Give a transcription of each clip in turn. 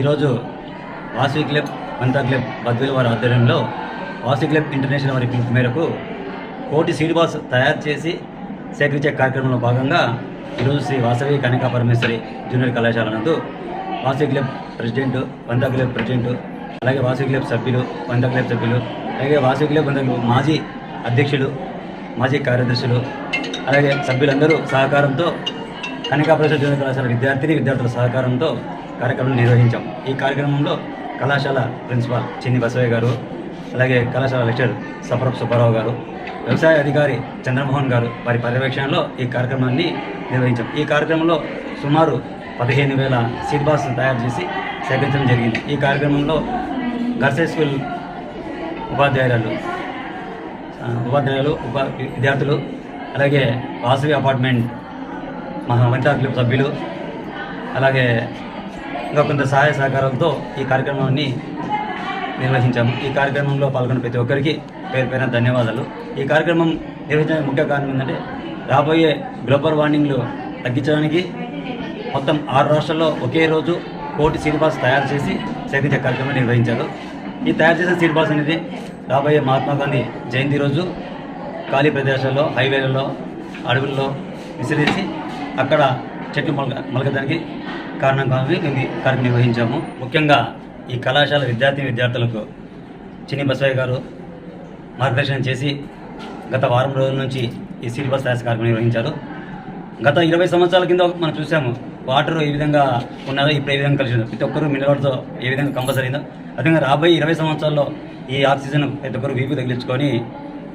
ఈరోజు వాసవి క్లబ్ వంతా క్లబ్ బద్వేలు వారి ఆధ్వర్యంలో వాసవి క్లబ్ ఇంటర్నేషనల్ వారి పిలుపు మేరకు కోటి సీనివాస్ తయారు చేసి సేకరించే కార్యక్రమంలో భాగంగా ఈరోజు శ్రీ వాసవి కనికా పరమేశ్వరి జూనియర్ కళాశాల నందు వాసవి క్లబ్ ప్రెసిడెంట్ వంతా క్లబ్ ప్రెసిడెంట్ అలాగే వాసవి క్లబ్ సభ్యులు వంతా క్లబ్ సభ్యులు అలాగే వాసవి క్లబ్ వంతా క్లబ్ మాజీ అధ్యక్షులు మాజీ కార్యదర్శులు అలాగే సభ్యులందరూ సహకారంతో కనికా ప్రసాద్ జూనియర్ కళాశాల విద్యార్థిని విద్యార్థుల సహకారంతో కార్యక్రమం నిర్వహించాం. ఈ కార్యక్రమంలో కళాశాల ప్రిన్సిపాల్ చిన్ని బసవయ్య గారు అలాగే కళాశాల లెక్చరర్ సఫరప్ సుబ్బారావు గారు వ్యవసాయ అధికారి చంద్రమోహన్ గారు వారి పర్యవేక్షణలో ఈ కార్యక్రమాన్ని నిర్వహించాం. ఈ కార్యక్రమంలో సుమారు పదిహేను వేల సీట్ బాక్స్ తయారు చేసి సేకరించడం జరిగింది. ఈ కార్యక్రమంలో గర్సే స్కూల్ ఉపాధ్యాయురాలు ఉపాధ్యాయులు ఉపా విద్యార్థులు అలాగే వాసవి అపార్ట్మెంట్ మహా వనితా క్లబ్ సభ్యులు అలాగే ఇంకా కొంత సహాయ సహకారాలతో ఈ కార్యక్రమాన్ని నిర్వహించాము. ఈ కార్యక్రమంలో పాల్గొన్న ప్రతి ఒక్కరికి పేరు పేరున ధన్యవాదాలు. ఈ కార్యక్రమం నిర్వహించడానికి ముఖ్య కారణం ఏంటంటే రాబోయే గ్లోబల్ వార్మింగ్లు తగ్గించడానికి మొత్తం ఆరు రాష్ట్రాల్లో ఒకే రోజు కోటి సీడ్ బాల్స్ తయారు చేసి సేకరించే కార్యక్రమం నిర్వహించారు. ఈ తయారు చేసిన సీడ్ బాల్స్ అనేది రాబోయే మహాత్మా గాంధీ జయంతి రోజు ఖాళీ ప్రదేశాల్లో హైవేలలో అడవుల్లో విసిరేసి అక్కడ చెట్లు మొలక మొలకడానికి కారణం కావాలని మేము కార్యక్రమం నిర్వహించాము. ముఖ్యంగా ఈ కళాశాల విద్యార్థి విద్యార్థులకు చిన్ని బసవయ్య గారు మార్గదర్శనం చేసి గత వారం రోజుల నుంచి ఈ సిలబస్ తయారు కార్యక్రమం నిర్వహించారు. గత ఇరవై సంవత్సరాల కింద మనం చూసాము వాటర్ ఏ విధంగా ఉన్నారో ఇప్పుడు ఏ విధంగా కలిసిందో ప్రతి ఒక్కరు మినరల్తో ఏ విధంగా కంపల్సరీ అయిందో. అదేవిధంగా రాబోయే ఇరవై సంవత్సరాల్లో ఈ ఆక్సిజన్ ప్రతి ఒక్కరు వీపు తగిలించుకొని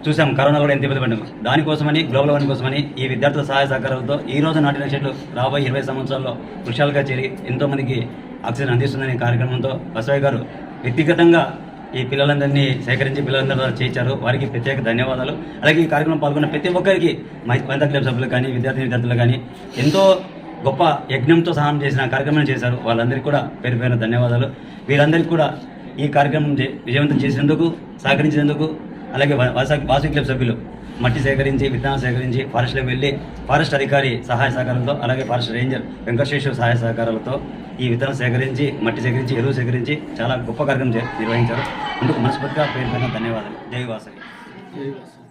చూసాం కరోనా కూడా ఎంత ఇబ్బంది పడ్డాము దానికోసమని గ్లోబల్ వార్మింగ్ కోసమని ఈ విద్యార్థుల సహాయ సహకారాలతో ఈ రోజు నాటిన చెట్లు రాబోయే ఇరవై సంవత్సరాల్లో వృక్షాలుగా చేరి ఎంతోమందికి ఆక్సిజన్ అందిస్తుందనే కార్యక్రమంతో బసవయ్య గారు వ్యక్తిగతంగా ఈ పిల్లలందరినీ సేకరించి పిల్లలందరూ చేయించారు వారికి ప్రత్యేక ధన్యవాదాలు. అలాగే ఈ కార్యక్రమం పాల్గొన్న ప్రతి ఒక్కరికి మహిళా క్లబ్ సభ్యులు కానీ విద్యార్థి విద్యార్థులు కానీ ఎంతో గొప్ప యజ్ఞంతో సహాయం చేసిన కార్యక్రమం చేశారు. వాళ్ళందరికీ కూడా పేరు పేరు ధన్యవాదాలు. వీరందరికీ కూడా ఈ కార్యక్రమం చే- విజయవంతం చేసినందుకు సహకరించినందుకు అలాగే వా- వాసవి క్లబ్ సభ్యులు మట్టి సేకరించి విత్తనాలు సేకరించి ఫారెస్ట్లోకి వెళ్ళి ఫారెస్ట్ అధికారి సహాయ సహకారంతో అలాగే ఫారెస్ట్ రేంజర్ వెంకటేశ్వర సహాయ సహకారాలతో ఈ విత్తనం సేకరించి మట్టి సేకరించి ఎరువు సేకరించి చాలా గొప్ప కార్యక్రమం చే- నిర్వహించారు. అందుకు మనస్ఫూర్తిగా పేరు పైన ధన్యవాదాలు. జై వాసవి.